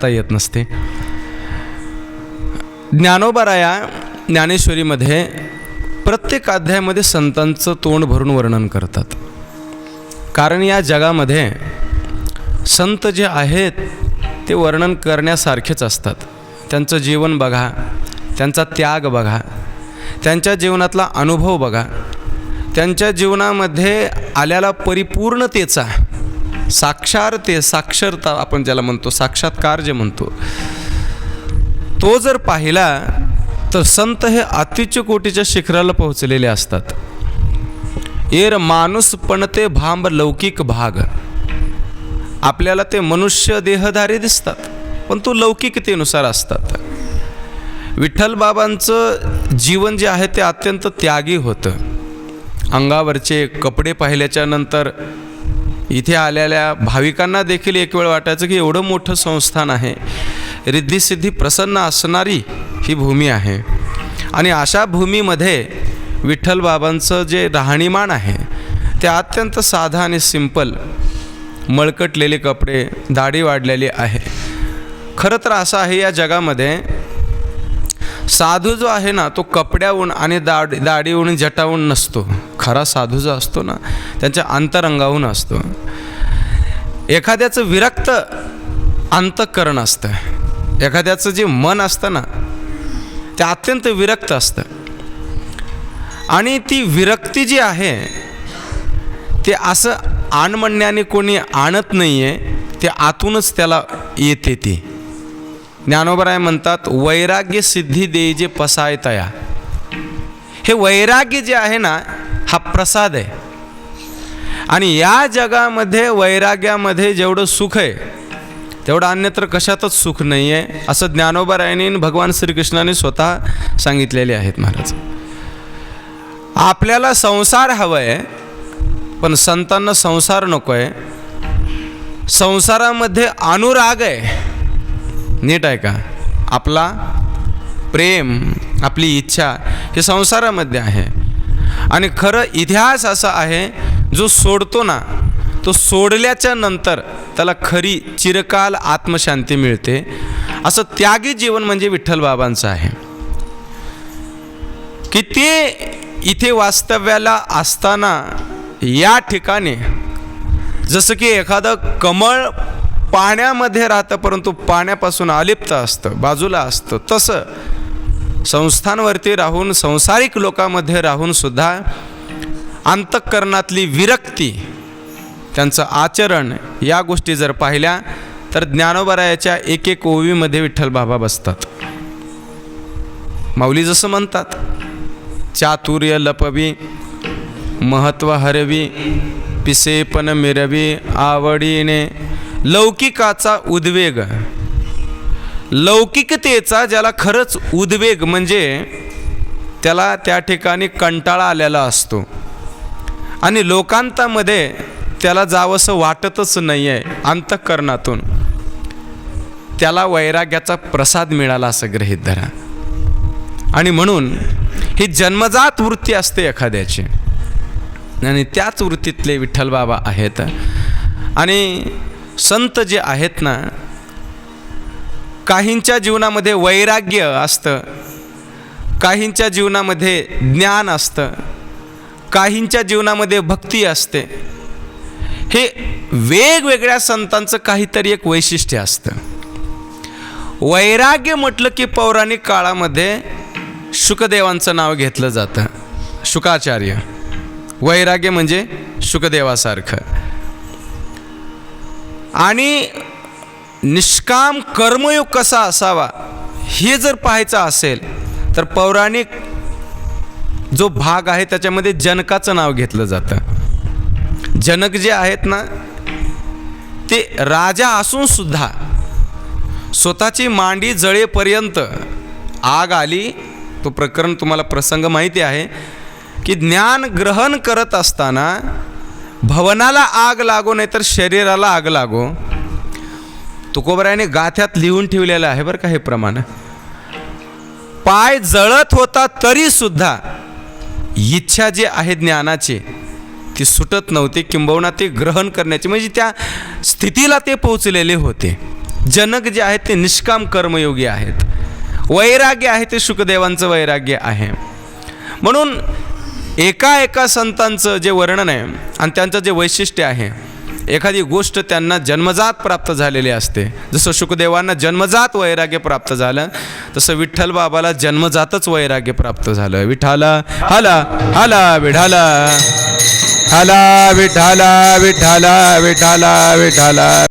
करता येत नसते. ज्ञानोबाराया ज्ञानेश्वरीमध्ये प्रत्येक अध्यायामध्ये संतांचं तोंड भरून वर्णन करतात. कारण या जगामध्ये संत जे आहेत ते वर्णन करण्यासारखेच असतात. त्यांचं जीवन बघा त्यांचा त्याग बघा त्यांच्या जीवनातला अनुभव बघा त्यांच्या जीवनामध्ये आल्याला परिपूर्णतेचा साक्षारते साक्षरता आपण ज्याला म्हणतो साक्षात्कार जे म्हणतो. तो जर पाहिला तर संत हे अतिच कोटीच्या शिखराला पोहोचलेले असतात. एर माणूस पण ते भांब लौकिक भाग. आपल्याला ते मनुष्य देहधारी दिसतात पण तो लौकिकतेनुसार असतात. विठ्ठलबाबांचं जीवन जे आहे ते अत्यंत त्यागी होतं. अंगावरचे कपडे पाहिल्याच्या नंतर इथे आलेल्या भाविकांना देखील एक वेळ वाटायचं की एवढं मोठं संस्थान आहे. रिद्धिसिद्धी प्रसन्न असणारी ही भूमी आहे. आणि अशा भूमीमध्ये विठ्ठल बाबांचं जे राहणीमान आहे ते अत्यंत साधं आणि सिंपल मळकटलेले कपडे दाढी वाढलेली आहे. खरं तर असं आहे या जगामध्ये साधू जो आहे ना तो कपड्याहून आणि दाढ दाढीहून जटाहून नसतो. खरा साधू जो असतो ना त्यांच्या अंतरंगाहून असतो. एखाद्याचं विरक्त अंतःकरण असतं. एखाद्याचं जे मन असतं ना ते अत्यंत विरक्त असतं. आणि ती विरक्ती जी आहे ते असं आण म्हणण्याने कोणी आणत नाही आहे ते आतूनच त्याला येते ती. ज्ञानोबराय म्हणतात वैराग्य सिद्धी देई जे पसायतया. हे वैराग्य जे आहे ना हा प्रसाद आहे. आणि या जगामध्ये वैराग्यामध्ये जेवढं सुख आहे तेवढं अन्यत्र कशातच सुख नाही आहे असं ज्ञानोबरायांनी भगवान श्रीकृष्णाने स्वतः सांगितलेले आहेत महाराज. आपल्याला संसार हवं आहे पण संतांना संसार नको आहे संसारामध्ये अनुराग आहे. नीट आहे का? आपला प्रेम आपली इच्छा हे संसारामध्ये आहे. आणि खरं इतिहास असा आहे जो सोडतो ना तो सोडल्याच्या नंतर त्याला खरी चिरकाल आत्मशांती मिळते. असं त्यागी जीवन म्हणजे विठ्ठल बाबांचं आहे. की ते इथे वास्तव्याला असताना या ठिकाणी जसं की एखादं कमळ पाण्यामध्ये राहतं परंतु पाण्यापासून अलिप्त असतं बाजूला असतं तसं संस्थांवरती राहून संसारिक लोकांमध्ये राहून सुद्धा अंतःकरणातली विरक्ती त्यांचं आचरण या गोष्टी जर पाहिल्या तर ज्ञानोबरायाच्या एक एक ओवीमध्ये विठ्ठल बाबा बसतात. माऊली जसं म्हणतात चातुर्य लपवी महत्त्व हरवी पिसेपण मिरवी आवडीने लौकिकाचा उद्वेग लौकिकतेचा ज्याला खरंच उद्वेग म्हणजे त्याला त्या ठिकाणी कंटाळा आलेला असतो. आणि लोकांतामध्ये त्याला जावंसं वाटतच नाही आहे अंतःकरणातून. त्याला वैराग्याचा प्रसाद मिळाला असं गृहीत धरा. आणि म्हणून ही जन्मजात वृत्ती असते एखाद्याची. आणि त्याच वृत्तीतले विठ्ठल बाबा आहेत. आणि संत जे आहेत ना काहींच्या जीवनामध्ये वैराग्य असतं. काहींच्या जीवनामध्ये ज्ञान असतं. काहींच्या जीवनामध्ये भक्ती असते. हे वेगवेगळ्या संतांचं काहीतरी एक वैशिष्ट्य असतं. वैराग्य म्हटलं की पौराणिक काळामध्ये शुकदेवांचं नाव घेतलं जातं. शुकाचार्य. वैराग्य म्हणजे शुकदेवासारखं. आणि निष्काम कर्मयोग कसा असावा हे जर पाहायचं असेल तर पौराणिक जो भाग आहे त्याच्यामध्ये जनकाचं नाव घेतलं जातं. जनक जे आहेत ना ते राजा असून सुद्धा स्वतःची मांडी जळेपर्यंत आग आली. तो प्रकरण तुम्हाला प्रसंग माहिती आहे की ज्ञान ग्रहण करत असताना भवनाला आग लागो नाही तर शरीराला आग लागो. तुकोबरायाने गाथ्यात लिहून ठेवलेलं आहे बरं का हे प्रमाण. पाय जळत होता तरी सुद्धा इच्छा जी आहे ज्ञानाची ती सुटत नव्हती किंबहुना ते ग्रहण करण्याची. म्हणजे त्या स्थितीला ते पोहोचलेले होते. जनक जे आहेत ते निष्काम कर्मयोगी आहेत. वैराग्य आहे ते शुकदेवांचं वैराग्य आहे. म्हणून एका एका संतांचं जे वर्णन आहे आणि त्यांचं जे वैशिष्ट्य आहे एखादी गोष्ट त्यांना जन्मजात प्राप्त झालेली असते. जसं शुकदेवांना जन्मजात वैराग्य प्राप्त झालं तसं विठ्ठल बाबाला जन्मजातच वैराग्य प्राप्त झालं. विठाला हाला हाला विढाला हाला विठाला विठाला विठाला विठाला.